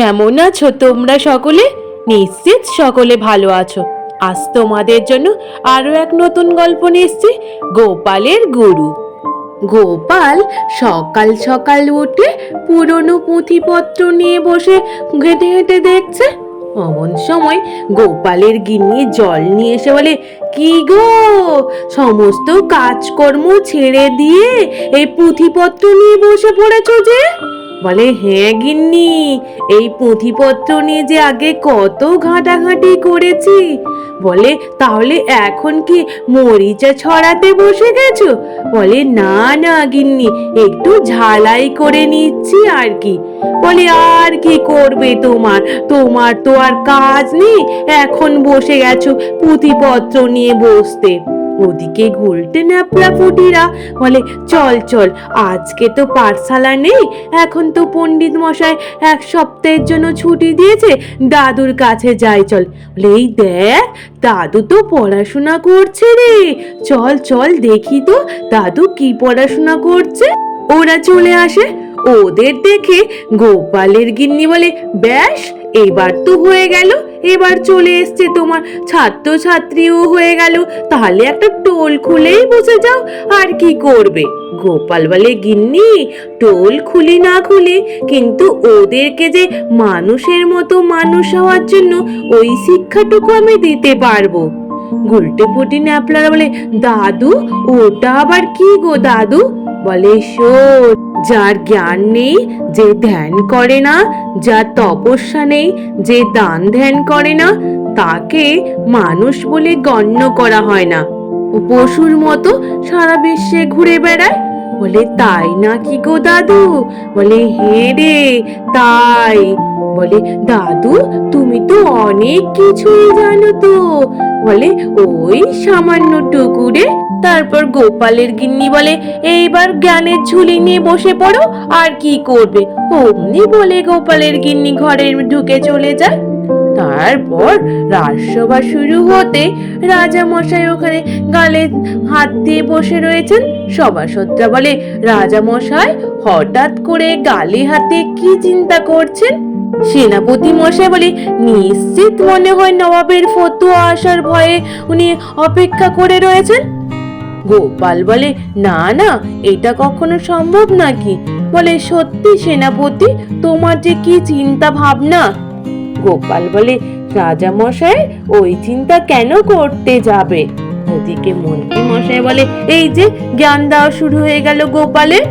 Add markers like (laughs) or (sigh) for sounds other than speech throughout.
কেমন আছো তোমরা সকলে? নিশ্চিত সকলে ভালো আছো। আজ তোমাদের জন্য আরও এক নতুন গল্প নিয়ে গোপালের গরু। গোপাল সকাল সকাল উঠে পুরনো পুঁথিপত্র নিয়ে বসে ঘেঁটে ঘেঁটে দেখছে। অমন সময় গোপালের গিন্নি জল নিয়ে এসে বলে, কি গো? সমস্ত কাজকর্ম ছেড়ে দিয়ে এই পুঁথিপত্র নিয়ে বসে পড়েছো যে? বলে হ্যাঁ গিন্নি, এই পুঁথিপত্র নিয়ে যে আগে কত ঘাঁটাঘাঁটি করেছি? বলে, তাহলে এখন কি মরিচা ছড়াতে বসে গেছো? বলে, না না গিন্নি, একটু ঝালাই করে নিচ্ছি আর কি। বলে, আর কি করবে তোমার? তোমার তো আর কাজ নেই। এখন বসে গেছো পুঁথিপত্র নিয়ে বসতে। ওদিকে গুলটে ন্যাপলা ফুটিরা বলে, চল চল, আজকে তো পাঠশালা নেই। এখন তো পণ্ডিত মশাই এক সপ্তাহের জন্য ছুটি দিয়েছে, দাদুর কাছে যাই, চল। বলে, এই দেখ, দাদু তো পড়াশোনা করছে রে। চল চল, দেখি তো, দাদু কি পড়াশোনা করছে? ওরা চলে আসে। ওদের দেখে গোপালের গিন্নি বলে, ব্যাস, এবার তো হয়ে গেল, এবার চলে এসছে তোমার ছাত্র ছাত্রীও হয়ে গেল। তাহলে একটা টোল খুলেই বসে যাও, আর কি করবে? গোপাল বলে, গিন্নি, টোল খুলি না খুলি, কিন্তু ওদেরকে যে মানুষের মতো মানুষ হওয়ার জন্য ওই শিক্ষাটুকু আমি দিতে পারব। গুলটে পুটি ন্যাপলার বলে, দাদু, ওটা আবার কি গো দাদু? বলে, শোন যার জ্ঞান নেই, যে ধ্যান করে না, যার তপস্যা নেই, যে দান ধ্যান করে না, তাকে মানুষ বলে গণ্য করা হয় না। ও পশুর মতো সারা বিশ্বে ঘুরে বেড়ায়। বলে, তাই নাকি গো দাদু? বলে, হে রে, তাই। বলে, দাদু, তুমি তো অনেক কিছুই জানো তো। বলে, ওই সামান্য টুকুরে তারপর গোপালের গিন্নি বলে, এইবার জ্ঞানের ঝুলি নিয়ে বসে পড়ো, আর কি করবে? অমনি বলে গোপালের গিন্নি ঘরে ঢুকে চলে যায়। তারপর রাজসভা শুরু হতে রাজা মশাই ওখানে গালে হাত দিয়ে বসে রয়েছেন। সভাসদরা বলে রাজা মশাই হঠাৎ করে গালে হাতে কি চিন্তা করছেন? সেনাপতি মশাই বলে, নিশ্চিত মনে হয় নবাবের ফতুয়া আসার ভয়ে উনি অপেক্ষা করে রয়েছেন। গোপাল বলে, না না, এটা কখনো সম্ভব নাকি? বলে, সত্যি সেনাপতি, তোমার যে কি চিন্তা ভাবনা গোপাল বলে রাজা মশাই ওই চিন্তা কেন করতে যাবে? ওদিকে মন্ত্রী মশাই বলে, এই যে, জ্ঞান দেওয়া শুরু হয়ে গেল গোপালের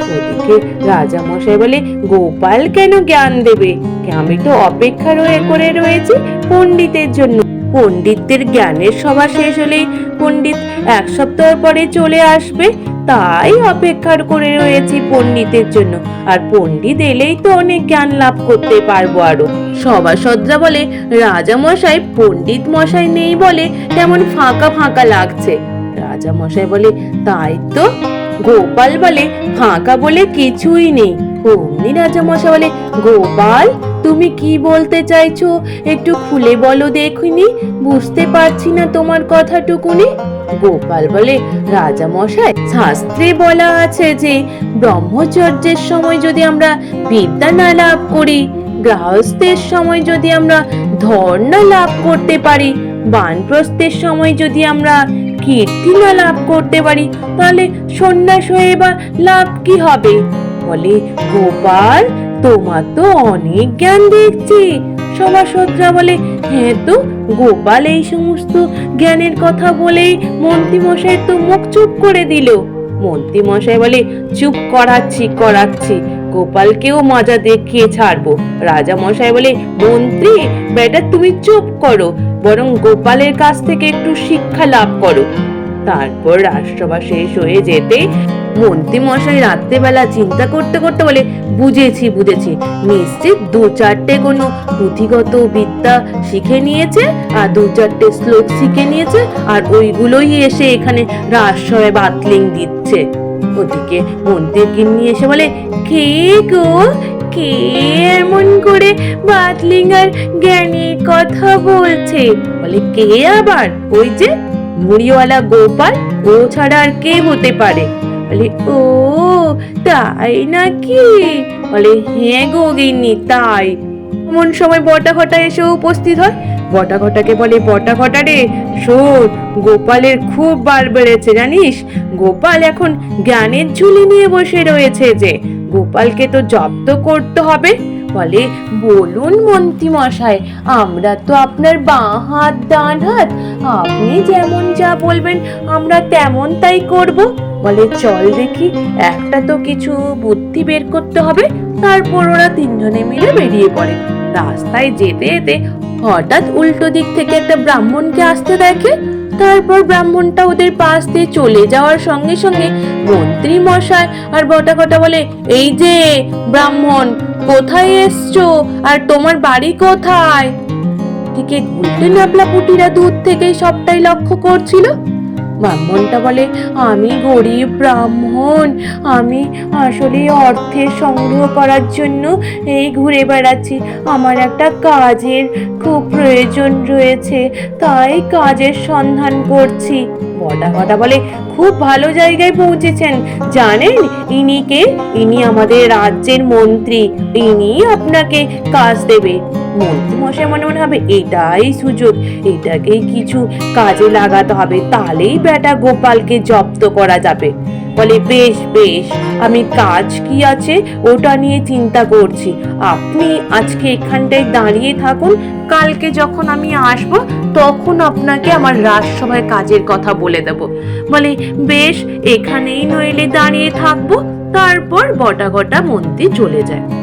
ওদিকে রাজা মশাই বলে, গোপাল কেন জ্ঞান দেবে? আমি তো অপেক্ষা রয়ে, করে রয়েছি পণ্ডিতের জন্য। পণ্ডিতদের জ্ঞানের সভা শেষ হলেই পণ্ডিত এক সপ্তাহ পরে চলে আসবে। তাই অপেক্ষার করে রয়েছি পণ্ডিতের জন্য। আর পণ্ডিত এলেই তো অনেক জ্ঞান লাভ করতে পারব আরও। সভাসদরা বলে রাজা মশাই পণ্ডিত মশাই নেই বলে কেমন ফাঁকা ফাঁকা লাগছে। রাজা মশাই বলে, তাই তো। গোপাল বলে, ফাঁকা বলে কিছুই নেই। অমনি রাজা মশাই বলে, গোপাল, তুমি কি বলতে চাইছো? একটু খুলে বলো দেখিনি, বুঝতে পারছি না তোমার কথাটুকুনি। গোপাল বলে রাজা মশাই শাস্ত্রে বলা আছে যে, ব্রহ্মচর্যের সময় যদি আমরা বিদ্যা না লাভ করি, গৃহস্থের সময় যদি আমরা ধর্ণ লাভ করতে পারি, বানপ্রস্থের সময় যদি আমরা কীর্তি না লাভ করতে পারি? তাহলে সন্ন্যাস হয়ে বা লাভ কি হবে? বলে, গোপাল, তোমার তো অনেক জ্ঞান দেখছি। সভাসদরা বলে হ্যাঁ তো, গোপাল এই সমস্ত জ্ঞানের কথা বলেই মন্ত্রী মশাই তো মুখ চুপ করে দিল। মন্ত্রী মশাই বলে, চুপ করাচ্ছি করাচ্ছি। গোপালকেও মজা দেখিয়ে ছাড়বো। রাজা মশাই বলে, মন্ত্রী বেটা তুমি চুপ করো, বরং গোপালের কাছ থেকে একটু শিক্ষা লাভ করো। তারপর রাজসভা শেষ হয়ে যেতে মন্ত্রী মশাই রাত্রেবেলা চিন্তা করতে করতে বলে, বুঝেছি বুঝেছি। নিশ্চিত দু চারটে কোনো পুঁথিগত বিদ্যা শিখে নিয়েছে, আর দু চারটে শ্লোক শিখে নিয়েছে, আর ওইগুলোই এসে এখানে রাজসভায় বাতলিং দিচ্ছে। ওদিকে মন্ত্রীর গিন্নি এসে বলে, কে গো? কে এমন করে বাতলিং আর জ্ঞানের কথা বলছে? বলে, কে আবার? ওই যে মুড়িওয়ালা গোপাল? ও ছাড়া আর কে হতে পারে? বলে, ও, তাই নাকি? বলে হ্যাঁ গো গিন্নি, তাই। এমন সময় বটা ঘটা এসে উপস্থিত হয়। বটা ঘটাকে বলে বটা ঘটা রে। শোন, গোপালের খুব বার বেড়েছে জানিস? গোপাল এখন জ্ঞানের ঝুলি নিয়ে বসে রয়েছে যে, গোপালকে তো জব্দ করতে হবে। বলে, বলুন মন্ত্রী মশাই আমরা তো আপনার বাঁ হাত, ডান হাত। আপনি যেমন যা বলবেন, আমরা তেমন তাই করব। বলে, চল দেখি, একটা তো কিছু বুদ্ধি বের করতে হবে। তারপর ওরা তিনজনে মিলে বেরিয়ে পড়ে। রাস্তায় যেতে যেতে হঠাৎ উল্টো দিক থেকে একটা ব্রাহ্মণকে আসতে দেখে, তারপর ব্রাহ্মণটা ওদের পাশ দিয়ে চলে যাওয়ার সঙ্গে সঙ্গে মন্ত্রী মশাই আর বটা কটা বলে, এই যে ব্রাহ্মণ, কোথায় এসছো? আর তোমার বাড়ি কোথায়? থেকে গুলতে নাবলা পুটিরা দূর থেকেই সবটাই লক্ষ্য করছিল। ব্রাহ্মণটা বলে, আমি গরিব ব্রাহ্মণ। আমি আসলে অর্থের সংগ্রহ করার জন্য এই ঘুরে বেড়াচ্ছি। আমার একটা কাজের খুব প্রয়োজন রয়েছে, তাই কাজের সন্ধান করছি। বটা কটা বলে, খুব ভালো জায়গায় পৌঁছেছেন। জানেন, ইনি কে? ইনি আমাদের রাজ্যের মন্ত্রী। ইনি আপনাকে কাজ দেবে। মন্ত্রী মশাই মনে মনে হবে এটাই সুযোগ এটাকেই কিছু কাজে লাগাতে হবে, তাহলেই বেটা গোপালকে জব্দ করা যাবে। বলে, বেশ বেশ, আমি কাজ কি আছে ওটা নিয়ে চিন্তা করছি। আপনি আজকে এখানটায় দাঁড়িয়ে থাকুন, কালকে যখন আমি আসব, তখন আপনাকে আমার রাজসভায় কাজের কথা বলে দেব। বলে, বেশ, এখানেই নইলে দাঁড়িয়ে থাকব, তারপর বটা গটা মন্ত্রী চলে যায়।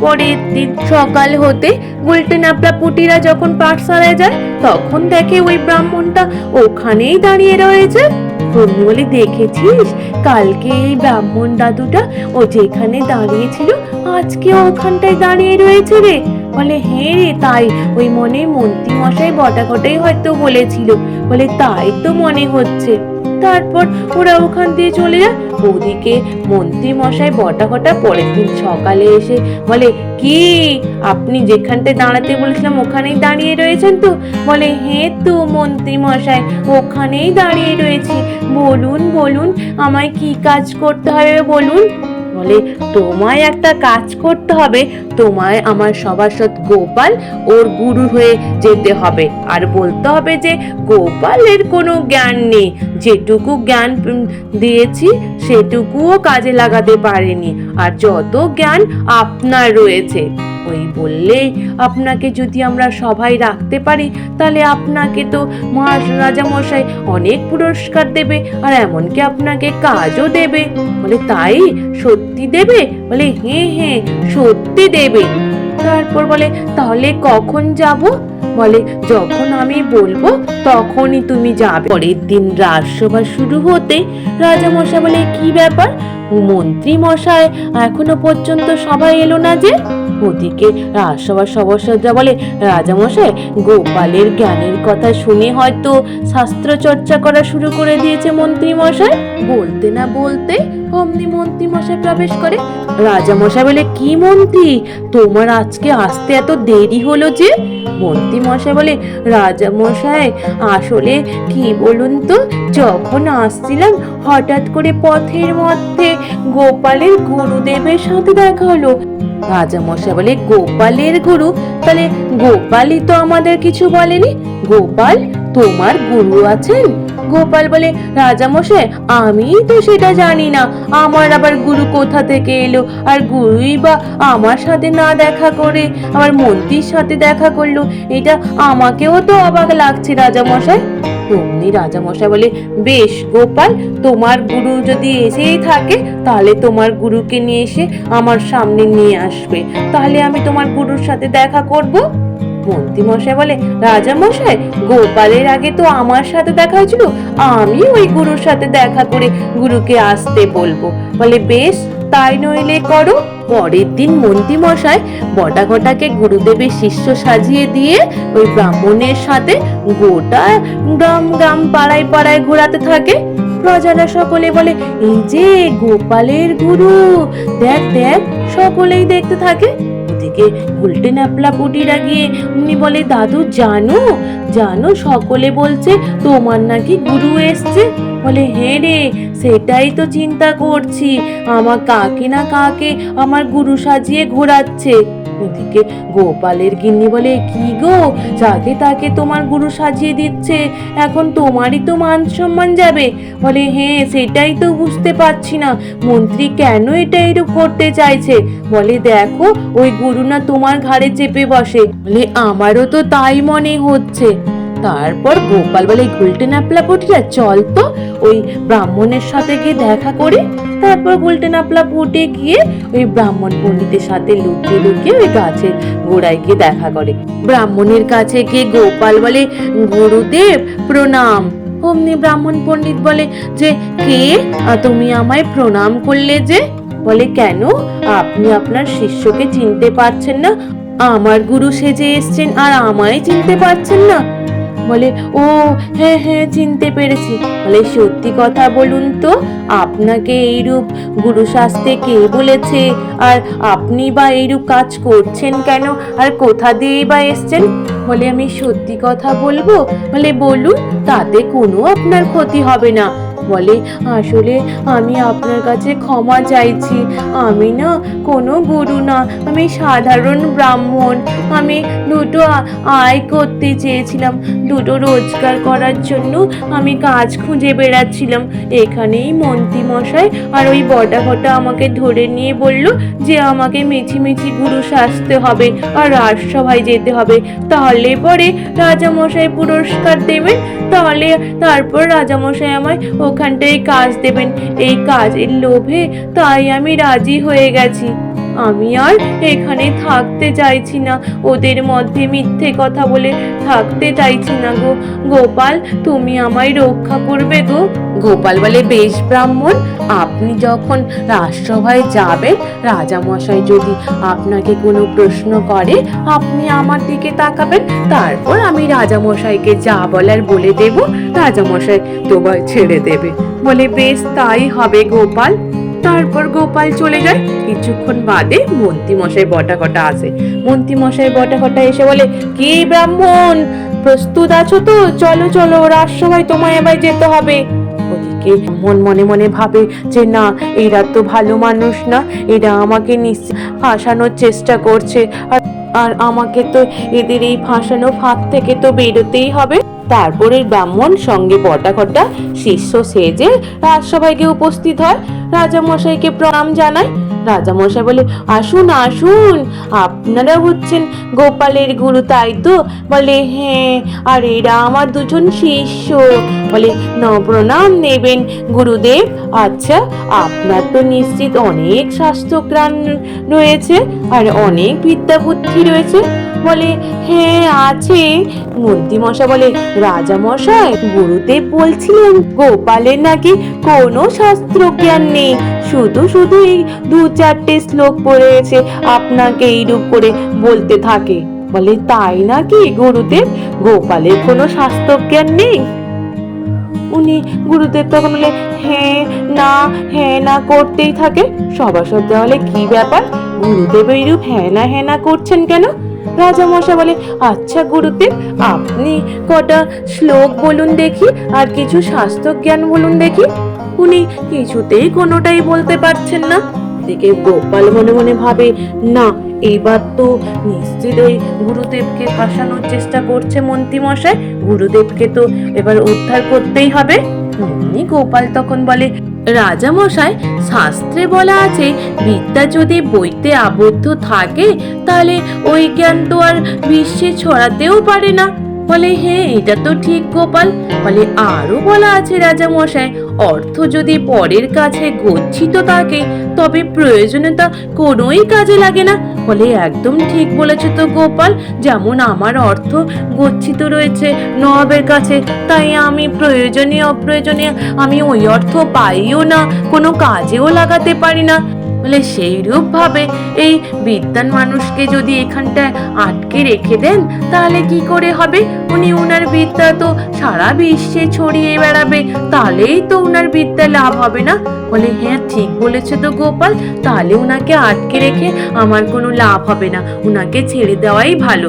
পরের দিন সকাল হতে গুলটে নাপলা পুটিরা যখন পাঠশালায় যায়, তখন দেখে ওই ব্রাহ্মণটা ওখানেই দাঁড়িয়ে রয়েছে। তুমি বলে দেখেছিস? কালকে এই ব্রাহ্মণ দাদুটা ও যেখানে দাঁড়িয়ে ছিল আজকে ওখানটায় দাঁড়িয়ে রয়েছে রে। বলে হ্যাঁ রে, তাই। ওই মনে মন্ত্রী মশাই বটা কটাই হয়তো বলেছিল। বলে, তাই তো মনে হচ্ছে। তারপর ওরা ওখান দিয়ে চলে যায়। ওদিকে মন্ত্রী মশাই বটা কটা পরের দিন সকালে এসে বলে, কি? আপনি যেখানটায় দাঁড়াতে বলেছিলাম ওখানেই দাঁড়িয়ে রয়েছেন তো? বলে, হে তো মন্ত্রী মশাই, ওখানেই দাঁড়িয়ে রয়েছি। বলুন বলুন, আমায় কি কাজ করতে হবে বলুন? বলে, তোমায় একটা কাজ করতে হবে। তোমায় আমার সভাসদ গোপাল, ওর গুরু হয়ে যেতে হবে। আর বলতে হবে যে, গোপালের কোনো জ্ঞান নেই। যেটুকু জ্ঞান দিয়েছি, সেটুকুও কাজে লাগাতে পারেনি। আর যত জ্ঞান আপনার রয়েছে ওই বললেই আপনাকে যদি আমরা সবাই রাখতে পারি, তাহলে আপনাকে তো মহারাজা মশাই অনেক পুরস্কার দেবে, আর এমনকি আপনাকে কাজও দেবে। বলে, তাই? সত্যি দেবে? বলে হ্যাঁ হ্যাঁ সত্যি দেবে। তারপর বলে, তাহলে কখন যাব? বলে, যখন আমি বলব, তখনই তুমি যাবে। পরের দিন রাজসভা শুরু হতে রাজামশাই বলে, কি ব্যাপার? মন্ত্রী মশাই এখনও পর্যন্ত সবাই এলো না যে? ওদিকে রাজসভার সভাসদরা বলে, রাজামশাই, গোপালের জ্ঞানের কথা শুনে হয়তো শাস্ত্র চর্চা করা শুরু করে দিয়েছে মন্ত্রী মশাই বলতে না বলতে অমনি মন্ত্রী মশাই প্রবেশ করে রাজামশাই বলে, কি মন্ত্রী? তোমার আজকে আসতে এত দেরি হলো যে? মন্ত্রী মশাই বলে রাজা মশাই আসলে কি বলুন তো, যখন আসছিলাম হঠাৎ করে পথের মধ্যে গোপালের গুরুদেবের সাথে দেখা হলো। রাজা মশাই বলে, গোপালের গুরু? তাহলে গোপালই তো আমাদের কিছু বলেনি। গোপাল, তোমার গুরু আছেন? গোপাল বলে রাজামশাই আমি তো সেটা জানি না। আমার আবার গুরু কোথা থেকে এলো? আর গুরুই বা আমার সাথে না দেখা করে, আমার মন্ত্রীর সাথে দেখা করল, এটা আমাকেও তো অবাক লাগছে রাজামশাই অমনি রাজামশাই বলে, বেশ গোপাল, তোমার গুরু যদি এসেই থাকে, তাহলে তোমার গুরুকে নিয়ে এসে আমার সামনে নিয়ে আসবে। তাহলে আমি তোমার গুরুর সাথে দেখা করব। মন্ত্রী মশাই বলে রাজা মশাই গোপালের আগে তো আমার সাথে দেখা হয়েছিল। আমি ওই গুরুর সাথে দেখা করে গুরুকে আসতে বলব। বলে, বেশ, তাই নইলে করো। পরের দিন মন্ত্রী মশাই বটা ঘটাকে গুরুদেবের শিষ্য সাজিয়ে দিয়ে ওই ব্রাহ্মণের সাথে গোটা গ্রাম গ্রাম পাড়ায় পাড়ায় ঘোরাতে থাকে। প্রজারা সকলে বলে, এই যে গোপালের গুরু, দেখ দেখ, সকলেই দেখতে থাকে। ওদিকে উল্টে ন্যাপলা পুটি গিয়ে উনি বলে, দাদু, জানো? জানো, সকলে বলছে তোমার নাকি গুরু এসছে? বলে হ্যাঁ রে, সেটাই তো চিন্তা করছি। আমার কাকে না কাকে আমার গুরু সাজিয়ে ঘোরাচ্ছে। এদিকে গোপালের গিন্নি বলে, কি গো? যাকে তাকে তোমার গুরু সাজিয়ে দিচ্ছে, এখন তোমারই তো মান সম্মান যাবে। বলে হ্যাঁ সেটাই তো বুঝতে পারছি না। মন্ত্রী কেন এটা এরূপ করতে চাইছে? বলে, দেখো, ওই গুরু না তোমার ঘাড়ে চেপে বসে। বলে, আমারও তো তাই মনে হচ্ছে। তারপর গোপাল বলে গুলটে নাপলা পুটিরা চল তো, ওই ব্রাহ্মণের সাথে গিয়ে দেখা করে, তারপর গুলটে নাপলা পুটে গিয়ে ওই ব্রাহ্মণ পণ্ডিতের সাথে লুকিয়ে লুকিয়ে ওই গাছের গোড়ায় গিয়ে দেখা করে। ব্রাহ্মণের কাছে গিয়ে গোপাল বলে, গুরুদেব, প্রণাম। অমনি ব্রাহ্মণ পণ্ডিত বলে, যে কে? তুমি আমায় প্রণাম করলে যে? বলে, কেন? আপনি আপনার শিষ্যকে চিনতে পারছেন না। আমার গুরু সেজে এসছেন আর আমায় চিনতে পারছেন না। বলে, ও হ্যাঁ হ্যাঁ চিনতে পেরেছি। বলে, সত্যি কথা বলুন তো, আপনাকে এইরূপ গুরু শাস্তে কে বলেছে? আর আপনি বা এইরূপ কাজ করছেন কেন? আর কোথা দিয়েই বা এসছেন? বলে, আমি সত্যি কথা বলব? বলে, বলুন, তাতে কোনো আপনার ক্ষতি হবে না। বলে, আসলে আমি আপনার কাছে ক্ষমা চাইছি। আমি না কোনো গুরু না, আমি সাধারণ ব্রাহ্মণ। আমি দুটো আয় করতে চেয়েছিলাম। দুটো রোজগার করার জন্য আমি কাজ খুঁজে বেড়াচ্ছিলাম। এখানেই মন্ত্রী মশাই আর ওই বটা ঘটা আমাকে ধরে নিয়ে বলল যে আমাকে মিছি মিছি গুরু সাজতে হবে আর রাজসভায় যেতে হবে। তাহলে পরে রাজামশাই পুরস্কার দেবেন, তাহলে তারপর রাজামশাই আমায় ওখানটায় কাজ দেবেন। এই কাজের লোভে তাই আমি রাজি হয়ে গেছি। আমি আর এখানে থাকতে চাইছি না। ওদের মধ্যে মিথ্যে কথা বলে থাকতে চাইছি না গো। গোপাল, তুমি আমায় রক্ষা করবে গো। গোপাল বলে, বেশ ব্রাহ্মণ, আপনি যখন রাজসভায় যাবেন, রাজামশাই যদি আপনাকে কোনো প্রশ্ন করে, আপনি আমার দিকে তাকাবেন। তারপর আমি রাজামশাইকে যা বলার বলে দেব। রাজামশাই তোমায় ছেড়ে দেবে। বলে, বেশ, তাই হবে গোপাল। তারপর গোপাল চলে যায়। কিছুক্ষণ বাদে মন্ত্রী মশাই বটা কটা আসে। মন্ত্রী মশাই বটা কটা এসে বলে, কি ব্রাহ্মণ? প্রস্তুত আছো তো? চলো চলো রাজসভায় তোমায় এবার যেতে হবে। ওদিকে মন মনে মনে ভাবে যে, না, এরা তো ভালো মানুষ না। এরা আমাকে ফাঁসানোর চেষ্টা করছে। আর আর আমাকে তো এদের এই ফাঁসানো ফাঁদ থেকে তো বেরোতেই হবে। তারপরে ব্রাহ্মণ সঙ্গে বটা কটা শিষ্য সেজে রাজসভায় গিয়ে উপস্থিত হয়। রাজামশাইকে প্রণাম জানায়। রাজামশাই বলে, আসুন আসুন, আপনারা হচ্ছেন গোপালের গুরু, তাই তো? বলে হ্যাঁ আর এরা আমার দুজন শিষ্য। বলে প্রণাম নেবেন গুরুদেব। আচ্ছা আপনার তো নিশ্চিত অনেক স্বাস্থ্যজ্ঞান রয়েছে আর অনেক বিদ্যা বুদ্ধি রয়েছে। বলে হ্যাঁ আছে। মন্ত্রীমশাই বলে রাজা মশাই গুরুদেব বলছিলেন, গোপালের নাকি কোনো শাস্ত্র জ্ঞান নেই। শুধু শুধু এই দু চারটে শ্লোক পড়েছে আপনাকে এইরূপ করে বলতে থাকে। বলে, তাই নাকি গুরুদেব? গোপালের কোনো শাস্ত্র জ্ঞান নেই? উনি গুরুদেব তখন বলে হ্যাঁ না হ্যাঁ না করতেই থাকে। সবার সভাসদ দেওয়ালে কি ব্যাপার? গুরুদেব এইরূপ হ্যাঁ না হ্যাঁ না করছেন কেন? রাজামশা বলে আচ্ছা গুরুদেব, আপনি কটা শ্লোক বলুন দেখি আর কিছু স্বাস্থ্য জ্ঞান বলুন দেখি। উনি কিছুতেই কোনোটাই বলতে পারছেন না। দিকে গোপাল মনে মনে ভাবে, না এইবার তো নিশ্চিত ওই গুরুদেবকে ফাঁসানোর চেষ্টা করছে মন্ত্রী মশাই গুরুদেবকে তো এবার উদ্ধার করতেই হবে। গোপাল তখন বলে রাজা মশাই শাস্ত্রে বলা আছে, বিদ্যা যদি বইতে আবদ্ধ থাকে, তাহলে ওই জ্ঞান তো আর বিশ্বে ছড়াতেও পারে না। বলে হ্যাঁ এটা তো ঠিক গোপাল। বলে, আরও বলা আছে রাজা মশাই অর্থ যদি পরের কাছে গচ্ছিত থাকে, তবে প্রয়োজনে তা কোনোই কাজে লাগে না। বলে, একদম ঠিক বলেছে তো গোপাল, যেমন আমার অর্থ গচ্ছিত রয়েছে নবাবের কাছে, তাই আমি প্রয়োজনীয় অপ্রয়োজনীয়, আমি ওই অর্থ পাইও না, কোনো কাজেও লাগাতে পারি না। বলে সেইরূপ ভাবে এই বিদ্যান মানুষকে যদি এখানটায় আটকে রেখে দেন, তাহলে কি করে হবে? উনি উনার বিদ্যা তো সারা বিশ্বে ছড়িয়ে বেড়াবে, তাহলেই তো উনার বিদ্যা লাভ হবে না। বলে হ্যাঁ ঠিক বলেছে তো গোপাল, তাহলে উনাকে আটকে রেখে আমার কোনো লাভ হবে না, উনাকে ছেড়ে দেওয়াই ভালো।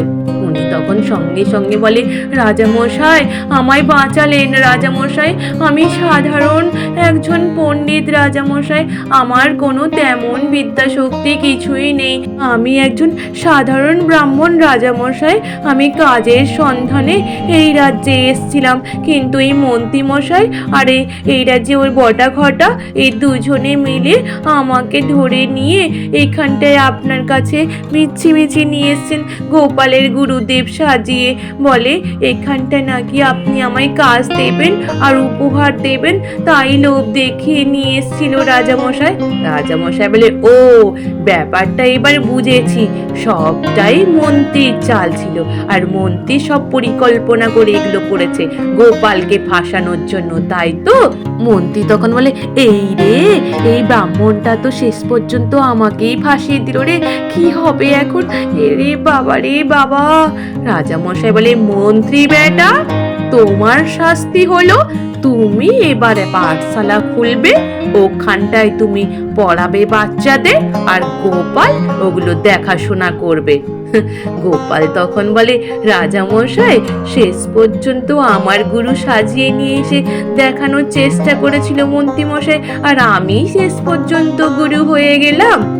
তখন সঙ্গে সঙ্গে বলে, রাজামশাই, আমায় বাঁচালেন রাজামশাই। আমি সাধারণ একজন পণ্ডিত রাজামশাই। আমার কোনো তেমন বিদ্যাশক্তি কিছুই নেই। আমি একজন সাধারণ ব্রাহ্মণ রাজামশাই। আমি কাজের সন্ধানে এই রাজ্যে এসছিলাম। কিন্তু এই মন্ত্রীমশাই, আরে, এই রাজ্যে ওর বটা ঘটা এই দুজনে মিলে আমাকে ধরে নিয়ে এখানটায় আপনার কাছে মিছি মিছি নিয়ে এসছেন। গোপালের গুরুদেব সাজিয়ে বলে, এখানটায় নাকি আপনি আমায় কাজ দেবেন আর উপহার দেবেন? তাই লোভ দেখিয়ে নিয়ে এসেছিল রাজামশাই। রাজামশাই বলে, ও, ব্যাপারটা এবার বুঝেছি। সবটাই মন্ত্রীর চাল ছিল আর মন্ত্রী সব পরিকল্পনা করে এগুলো করেছে, গোপালকে ফাঁসানোর জন্য, তাই তো? মন্ত্রী তখন বলে, এই রে, এই ব্রাহ্মণটা তো শেষ পর্যন্ত আমাকেই ফাঁসিয়ে দিল রে, কি হবে এখন? এ রে বাবা রে বাবা রাজামশাই বলে, মন্ত্রী বেটা, তোমার শাস্তি হলো তুমি এবারে পাঠশালা খুলবে, ওখানটায় তুমি পড়াবে বাচ্চাদের আর গোপাল ওগুলো দেখাশোনা করবে। (laughs) গোপাল তখন বলে, রাজামশাই, শেষ পর্যন্ত আমার গুরু সাজিয়ে নিয়ে এসে দেখানোর চেষ্টা করেছিল মন্ত্রীমশাই, আর আমি শেষ পর্যন্ত গুরু হয়ে গেলাম।